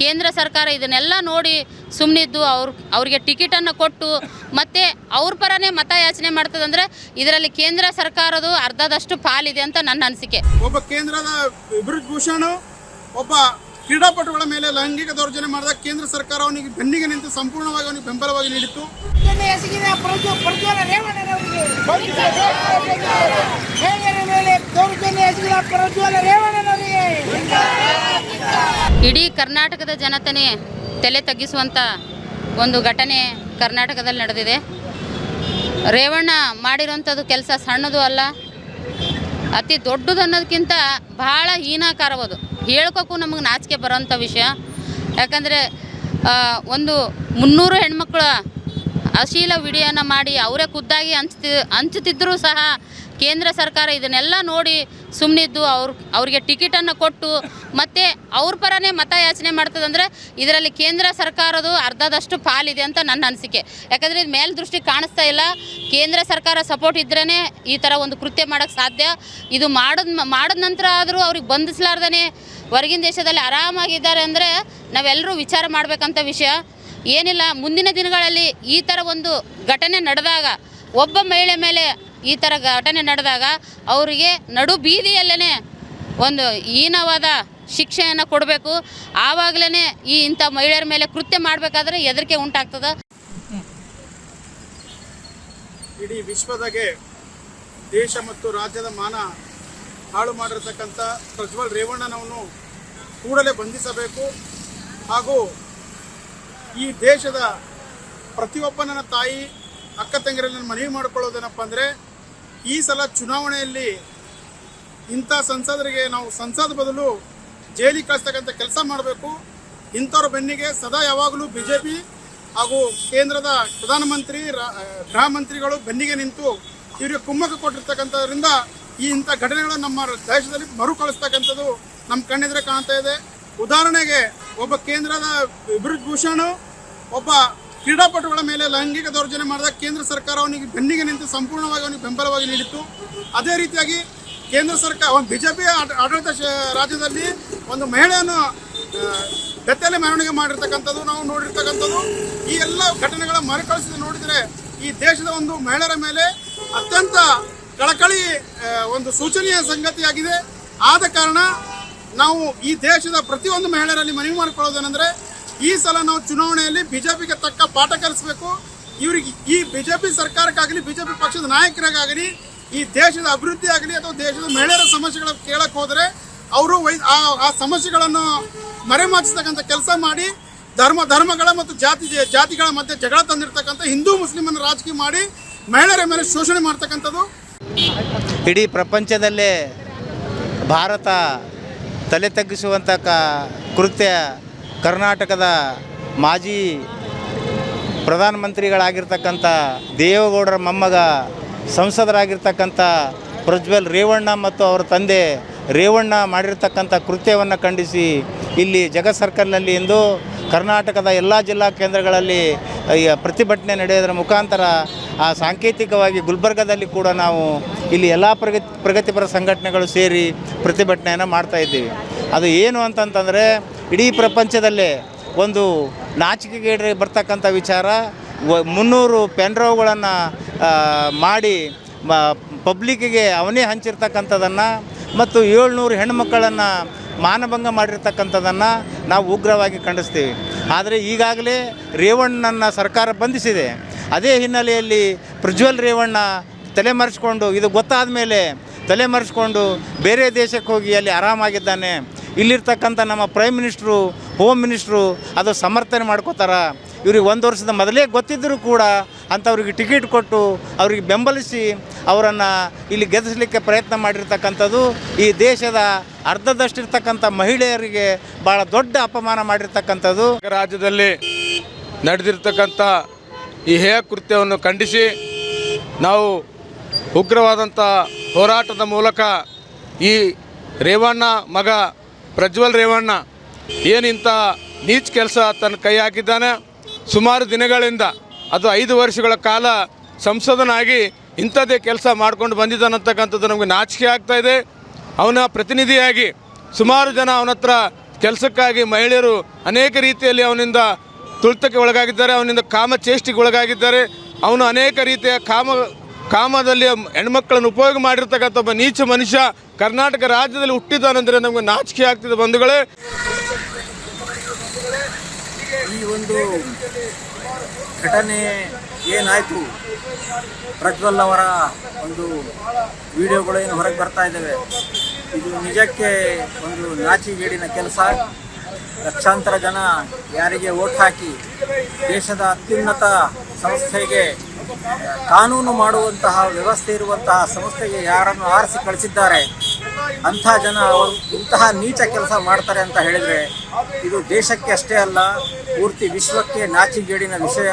ಕೇಂದ್ರ ಸರ್ಕಾರ ಇದನ್ನೆಲ್ಲ ನೋಡಿ ಸುಮ್ಮನಿದ್ದು ಅವ್ರ ಅವ್ರಿಗೆ ಟಿಕೆಟನ್ನು ಕೊಟ್ಟು ಮತ್ತೆ ಅವ್ರ ಪರನೇ ಮತ ಯಾಚನೆ ಮಾಡ್ತದಂದ್ರೆ ಇದರಲ್ಲಿ ಕೇಂದ್ರ ಸರ್ಕಾರದ ಅರ್ಧದಷ್ಟು ಪಾಲಿದೆ ಅಂತ ನನ್ನ ಅನಿಸಿಕೆ. ಒಬ್ಬ ಕೇಂದ್ರದ ಭೂಷಣ್ ಒಬ್ಬ ಕ್ರೀಡಾಪಟುಗಳ ಮೇಲೆ ಲೈಂಗಿಕ ದೌರ್ಜನ್ಯ ಮಾಡಿದಾಗ ಕೇಂದ್ರ ಸರ್ಕಾರ ಅವನಿಗೆ ಬೆನ್ನಿಗೆ ನಿಂತು ಸಂಪೂರ್ಣವಾಗಿ ಅವನಿಗೆ ಬೆಂಬಲವಾಗಿ ನೀಡಿತ್ತು. ಮೇಲೆ ದೌರ್ಜನ್ಯ ಎಸಗಿದ ಪ್ರಜ್ವಲ ರೇವಣ್ಣನವರಿಗೆ ಇಡೀ ಕರ್ನಾಟಕದ ಜನತೆನೇ ತಲೆ ತಗ್ಗಿಸುವಂಥ ಒಂದು ಘಟನೆ ಕರ್ನಾಟಕದಲ್ಲಿ ನಡೆದಿದೆ. ರೇವಣ್ಣ ಮಾಡಿರೋಂಥದ್ದು ಕೆಲಸ ಸಣ್ಣದು ಅಲ್ಲ, ಅತಿ ದೊಡ್ಡದು ಅನ್ನೋದಕ್ಕಿಂತ ಭಾಳ ಹೀನಾಕಾರವದು. ಹೇಳ್ಕೋಕ್ಕೂ ನಮಗೆ ನಾಚಿಕೆ ಬರೋಂಥ ವಿಷಯ. ಯಾಕಂದರೆ ಒಂದು ಮುನ್ನೂರು ಹೆಣ್ಮಕ್ಳು ಅಶೀಲ ವಿಡಿಯೋನ ಮಾಡಿ ಅವರೇ ಖುದ್ದಾಗಿ ಹಂಚ್ತಿ ಹಂಚುತ್ತಿದ್ದರೂ ಸಹ ಕೇಂದ್ರ ಸರ್ಕಾರ ಇದನ್ನೆಲ್ಲ ನೋಡಿ ಸುಮ್ಮನಿದ್ದು ಅವ್ರ ಅವ್ರಿಗೆ ಟಿಕೆಟನ್ನು ಕೊಟ್ಟು ಮತ್ತೆ ಅವ್ರ ಪರನೇ ಮತ ಯಾಚನೆ ಮಾಡ್ತದಂದ್ರೆ ಇದರಲ್ಲಿ ಕೇಂದ್ರ ಸರ್ಕಾರದು ಅರ್ಧದಷ್ಟು ಪಾಲಿದೆ ಅಂತ ನನ್ನ ಅನಿಸಿಕೆ. ಯಾಕಂದರೆ ಇದು ಮೇಲ್ದೃಷ್ಟಿ ಕಾಣಿಸ್ತಾ ಇಲ್ಲ. ಕೇಂದ್ರ ಸರ್ಕಾರ ಸಪೋರ್ಟ್ ಇದ್ರೇ ಈ ಥರ ಒಂದು ಕೃತ್ಯ ಮಾಡೋಕ್ಕೆ ಸಾಧ್ಯ. ಇದು ಮಾಡಿದ ಮಾಡಿದ ನಂತರ ಆದರೂ ಅವ್ರಿಗೆ ಬಂಧಿಸಲಾರ್ದೇ ಹೊರಗಿನ ದೇಶದಲ್ಲಿ ಆರಾಮಾಗಿದ್ದಾರೆ ಅಂದರೆ ನಾವೆಲ್ಲರೂ ವಿಚಾರ ಮಾಡಬೇಕಂತ ವಿಷಯ. ಏನಿಲ್ಲ, ಮುಂದಿನ ದಿನಗಳಲ್ಲಿ ಈ ಥರ ಒಂದು ಘಟನೆ ನಡೆದಾಗ ಒಬ್ಬ ಮಹಿಳೆ ಮೇಲೆ ಈ ಥರ ಘಟನೆ ನಡೆದಾಗ ಅವರಿಗೆ ನಡು ಬೀದಿಯಲ್ಲೇ ಒಂದು ಹೀನವಾದ ಶಿಕ್ಷೆಯನ್ನು ಕೊಡಬೇಕು. ಆವಾಗಲೇ ಈ ಇಂಥ ಮಹಿಳೆಯರ ಮೇಲೆ ಕೃತ್ಯ ಮಾಡಬೇಕಾದ್ರೆ ಹೆದರಿಕೆ ಉಂಟಾಗ್ತದೆ. ಇಡೀ ವಿಶ್ವದಾಗೆ ದೇಶ ಮತ್ತು ರಾಜ್ಯದ ಮಾನ ಹಾಳು ಮಾಡಿರ್ತಕ್ಕಂಥ ಪ್ರಜ್ವಲ್ ರೇವಣ್ಣನವನ್ನು ಕೂಡಲೇ ಬಂಧಿಸಬೇಕು. ಹಾಗೂ ಈ ದೇಶದ ಪ್ರತಿಯೊಬ್ಬನ ತಾಯಿ, ಅಕ್ಕ ತಂಗಿರಲ್ಲಿ ಮನವಿ ಮಾಡಿಕೊಳ್ಳೋದೇನಪ್ಪ ಅಂದರೆ ಈ ಸಲ ಚುನಾವಣೆಯಲ್ಲಿ ಇಂಥ ಸಂಸದರಿಗೆ ನಾವು ಸಂಸದ ಬದಲು ಜೈಲಿಗೆ ಕಳಿಸ್ತಕ್ಕಂಥ ಕೆಲಸ ಮಾಡಬೇಕು. ಇಂಥವ್ರ ಬೆನ್ನಿಗೆ ಸದಾ ಯಾವಾಗಲೂ ಬಿ ಜೆ ಪಿ ಹಾಗೂ ಕೇಂದ್ರದ ಪ್ರಧಾನಮಂತ್ರಿ ಗೃಹ ಮಂತ್ರಿಗಳು ಬೆನ್ನಿಗೆ ನಿಂತು ಇವರಿಗೆ ಕುಮ್ಮಕ್ಕ ಕೊಟ್ಟಿರ್ತಕ್ಕಂಥದ್ರಿಂದ ಈ ಇಂಥ ಘಟನೆಗಳು ನಮ್ಮ ದೇಶದಲ್ಲಿ ಮರುಕಳಿಸ್ತಕ್ಕಂಥದ್ದು ನಮ್ಮ ಕಣ್ಣೆದುರೆ ಕಾಣ್ತಾ ಇದೆ. ಉದಾಹರಣೆಗೆ ಒಬ್ಬ ಕೇಂದ್ರದ ವಿಭೃತ್ ಭೂಷಣ್, ಒಬ್ಬ ಕ್ರೀಡಾಪಟುಗಳ ಮೇಲೆ ಲೈಂಗಿಕ ದೌರ್ಜನ್ಯ ಮಾಡಿದಾಗ ಕೇಂದ್ರ ಸರ್ಕಾರ ಅವನಿಗೆ ಬೆನ್ನಿಗೆ ನಿಂತು ಸಂಪೂರ್ಣವಾಗಿ ಅವನಿಗೆ ಬೆಂಬಲವಾಗಿ ನೀಡಿತ್ತು. ಅದೇ ರೀತಿಯಾಗಿ ಕೇಂದ್ರ ಸರ್ಕಾರ ಒಂದು ಪಿ ಆಡಳಿತ ರಾಜ್ಯದಲ್ಲಿ ಒಂದು ಮಹಿಳೆಯನ್ನು ಬೆತ್ತಲೆ ಮೆರವಣಿಗೆ ಮಾಡಿರ್ತಕ್ಕಂಥದ್ದು, ನಾವು ನೋಡಿರ್ತಕ್ಕಂಥದ್ದು. ಈ ಎಲ್ಲ ಘಟನೆಗಳ ಮರುಕಳಿಸಿದ ನೋಡಿದರೆ ಈ ದೇಶದ ಒಂದು ಮಹಿಳೆಯರ ಮೇಲೆ ಅತ್ಯಂತ ಕಳಕಳಿ ಒಂದು ಸೂಚನೀಯ ಸಂಗತಿಯಾಗಿದೆ. ಆದ ಕಾರಣ ನಾವು ಈ ದೇಶದ ಪ್ರತಿಯೊಂದು ಮಹಿಳೆಯರಲ್ಲಿ ಮನವಿ ಮಾಡಿಕೊಳ್ಳೋದೇನೆಂದರೆ ಈ ಸಲ ನಾವು ಚುನಾವಣೆಯಲ್ಲಿ ಬಿಜೆಪಿಗೆ ತಕ್ಕ ಪಾಠ ಕಲಿಸಬೇಕು. ಇವರಿಗೆ ಈ ಬಿಜೆಪಿ ಸರ್ಕಾರಕ್ಕಾಗಲಿ, ಬಿಜೆಪಿ ಪಕ್ಷದ ನಾಯಕರಿಗಾಗಲಿ, ಈ ದೇಶದ ಅಭಿವೃದ್ಧಿ ಆಗಲಿ ಅಥವಾ ದೇಶದ ಮಹಿಳೆಯರ ಸಮಸ್ಯೆಗಳ ಕೇಳಕ್ಕೆ ಹೋದರೆ ಅವರು ಆ ಸಮಸ್ಯೆಗಳನ್ನು ಮರೆಮಾಚಿಸ್ತಕ್ಕಂಥ ಕೆಲಸ ಮಾಡಿ, ಧರ್ಮ, ಧರ್ಮಗಳ ಮತ್ತು ಜಾತಿ, ಜಾತಿಗಳ ಮಧ್ಯೆ ಜಗಳ ತಂದಿರತಕ್ಕಂಥ ಹಿಂದೂ ಮುಸ್ಲಿಮನ್ನ ರಾಜಕೀಯ ಮಾಡಿ, ಮಹಿಳೆಯರ ಮೇಲೆ ಶೋಷಣೆ ಮಾಡ್ತಕ್ಕಂಥದ್ದು. ಇಡೀ ಪ್ರಪಂಚದಲ್ಲೇ ಭಾರತ ತಲೆ ತಗ್ಗಿಸುವಂಥ ಕೃತ್ಯ ಕರ್ನಾಟಕದ ಮಾಜಿ ಪ್ರಧಾನಮಂತ್ರಿಗಳಾಗಿರ್ತಕ್ಕಂಥ ದೇವೇಗೌಡರ ಮೊಮ್ಮಗ ಸಂಸದರಾಗಿರ್ತಕ್ಕಂಥ ಪ್ರಜ್ವಲ್ ರೇವಣ್ಣ ಮತ್ತು ಅವರ ತಂದೆ ರೇವಣ್ಣ ಮಾಡಿರ್ತಕ್ಕಂಥ ಕೃತ್ಯವನ್ನು ಖಂಡಿಸಿ ಇಲ್ಲಿ ಜಗ ಸರ್ಕಲ್ನಲ್ಲಿ ಇಂದು ಕರ್ನಾಟಕದ ಎಲ್ಲ ಜಿಲ್ಲಾ ಕೇಂದ್ರಗಳಲ್ಲಿ ಪ್ರತಿಭಟನೆ ನಡೆಯೋದರ ಮುಖಾಂತರ ಆ ಸಾಂಕೇತಿಕವಾಗಿ ಗುಲ್ಬರ್ಗದಲ್ಲಿ ಕೂಡ ನಾವು ಇಲ್ಲಿ ಎಲ್ಲ ಪ್ರಗತಿ ಪ್ರಗತಿಪರ ಸಂಘಟನೆಗಳು ಸೇರಿ ಪ್ರತಿಭಟನೆಯನ್ನು ಮಾಡ್ತಾಯಿದ್ದೀವಿ ಅದು ಏನು ಅಂತಂತಂದರೆ ಇಡೀ ಪ್ರಪಂಚದಲ್ಲೇ ಒಂದು ನಾಚಿಕೆಗೇಡ್ರೆ ಬರ್ತಕ್ಕಂಥ ವಿಚಾರ. ಮುನ್ನೂರು ಪೆನ್ಡ್ರೈವ್ಗಳನ್ನು ಮಾಡಿ, ಮ, ಪಬ್ಲಿಕ್ಕಿಗೆ ಅವನೇ ಹಂಚಿರ್ತಕ್ಕಂಥದ್ದನ್ನು ಮತ್ತು ಏಳ್ನೂರು ಹೆಣ್ಮಕ್ಕಳನ್ನು ಮಾನಭಂಗ ಮಾಡಿರ್ತಕ್ಕಂಥದ್ದನ್ನು ನಾವು ಉಗ್ರವಾಗಿ ಖಂಡಿಸ್ತೀವಿ. ಆದರೆ ಈಗಾಗಲೇ ರೇವಣ್ಣನ ಸರ್ಕಾರ ಬಂಧಿಸಿದೆ. ಅದೇ ಹಿನ್ನೆಲೆಯಲ್ಲಿ ಪ್ರಜ್ವಲ್ ರೇವಣ್ಣ ತಲೆಮರೆಸ್ಕೊಂಡು, ಇದು ಗೊತ್ತಾದ ಮೇಲೆ ತಲೆಮರೆಸ್ಕೊಂಡು ಬೇರೆ ದೇಶಕ್ಕೆ ಹೋಗಿ ಅಲ್ಲಿ ಆರಾಮಾಗಿದ್ದಾನೆ. ಇಲ್ಲಿರ್ತಕ್ಕಂಥ ನಮ್ಮ ಪ್ರೈಮ್ ಮಿನಿಸ್ಟ್ರು ಹೋಮ್ ಮಿನಿಸ್ಟ್ರು ಅದು ಸಮರ್ಥನೆ ಮಾಡ್ಕೋತಾರ. ಇವ್ರಿಗೆ ಒಂದು ವರ್ಷದ ಮೊದಲೇ ಗೊತ್ತಿದ್ದರೂ ಕೂಡ ಅಂಥವ್ರಿಗೆ ಟಿಕೆಟ್ ಕೊಟ್ಟು ಅವ್ರಿಗೆ ಬೆಂಬಲಿಸಿ ಅವರನ್ನು ಇಲ್ಲಿ ಗೆಲ್ಲಿಸಲಿಕ್ಕೆ ಪ್ರಯತ್ನ ಮಾಡಿರ್ತಕ್ಕಂಥದ್ದು ಈ ದೇಶದ ಅರ್ಧದಷ್ಟಿರ್ತಕ್ಕಂಥ ಮಹಿಳೆಯರಿಗೆ ಭಾಳ ದೊಡ್ಡ ಅಪಮಾನ ಮಾಡಿರ್ತಕ್ಕಂಥದ್ದು. ರಾಜ್ಯದಲ್ಲಿ ನಡೆದಿರ್ತಕ್ಕಂಥ ಈ ಹೇಯ ಕೃತ್ಯವನ್ನು ಖಂಡಿಸಿ ನಾವು ಉಗ್ರವಾದಂಥ ಹೋರಾಟದ ಮೂಲಕ ಈ ರೇವಣ್ಣ ಮಗ ಪ್ರಜ್ವಲ್ ರೇವಣ್ಣ ಏನಿಂಥ ನೀಚ್ ಕೆಲಸ ತನ್ನ ಕೈ ಹಾಕಿದ್ದಾನೆ? ಸುಮಾರು ದಿನಗಳಿಂದ, ಅದು ಐದು ವರ್ಷಗಳ ಕಾಲ ಸಂಸದನಾಗಿ ಇಂಥದ್ದೇ ಕೆಲಸ ಮಾಡ್ಕೊಂಡು ಬಂದಿದ್ದಾನಂತಕ್ಕಂಥದ್ದು ನಮಗೆ ನಾಚಿಕೆ ಆಗ್ತಾ ಇದೆ. ಅವನ ಪ್ರತಿನಿಧಿಯಾಗಿ ಸುಮಾರು ಜನ ಅವನ ಹತ್ರ ಕೆಲಸಕ್ಕಾಗಿ ಮಹಿಳೆಯರು ಅನೇಕ ರೀತಿಯಲ್ಲಿ ಅವನಿಂದ ತುಳಿತಕ್ಕೆ ಒಳಗಾಗಿದ್ದಾರೆ, ಅವನಿಂದ ಕಾಮ ಚೇಷ್ಟಿಗೆ ಒಳಗಾಗಿದ್ದಾರೆ. ಅವನು ಅನೇಕ ರೀತಿಯ ಕಾಮ ಕಾಮದಲ್ಲಿ ಹೆಣ್ಮಕ್ಳನ್ನು ಉಪಯೋಗ ಮಾಡಿರ್ತಕ್ಕಂಥ ಒಬ್ಬ ನೀಚ ಮನುಷ್ಯ ಕರ್ನಾಟಕ ರಾಜ್ಯದಲ್ಲಿ ಹುಟ್ಟಿದ್ದಾನೆಂದರೆ ನಮಗೆ ನಾಚಿಕೆ ಆಗ್ತಿದೆ ಬಂಧುಗಳೇ. ಈ ಒಂದು ಘಟನೆ ಏನಾಯಿತು? ಪ್ರಜ್ವಲ್ ಅವರ ಒಂದು ವಿಡಿಯೋಗಳು ಏನು ಹೊರಗೆ ಬರ್ತಾ ಇದ್ದಾವೆ? ಇದು ನಿಜಕ್ಕೆ ಒಂದು ನಾಚಿಗೇಡಿನ ಕೆಲಸ. ಲಕ್ಷಾಂತರ ಜನ ಯಾರಿಗೆ ಓಟ್ ಹಾಕಿ ದೇಶದ ಅತ್ಯುನ್ನತ ಸಂಸ್ಥೆಗೆ ಕಾನೂನು ಮಾಡುವಂತಹ, ವ್ಯವಸ್ಥೆ ಇರುವಂತಹ ಸಂಸ್ಥೆಗೆ ಯಾರನ್ನು ಆರಿಸಿ ಕಳಿಸಿದ್ದಾರೆ, ಅಂಥ ಜನ ಅವರು ಇಂತಹ ನೀಚ ಕೆಲಸ ಮಾಡ್ತಾರೆ ಅಂತ ಹೇಳಿದರೆ ಇದು ದೇಶಕ್ಕೆ ಅಷ್ಟೇ ಅಲ್ಲ, ಪೂರ್ತಿ ವಿಶ್ವಕ್ಕೆ ನಾಚಿಗೇಡಿನ ವಿಷಯ.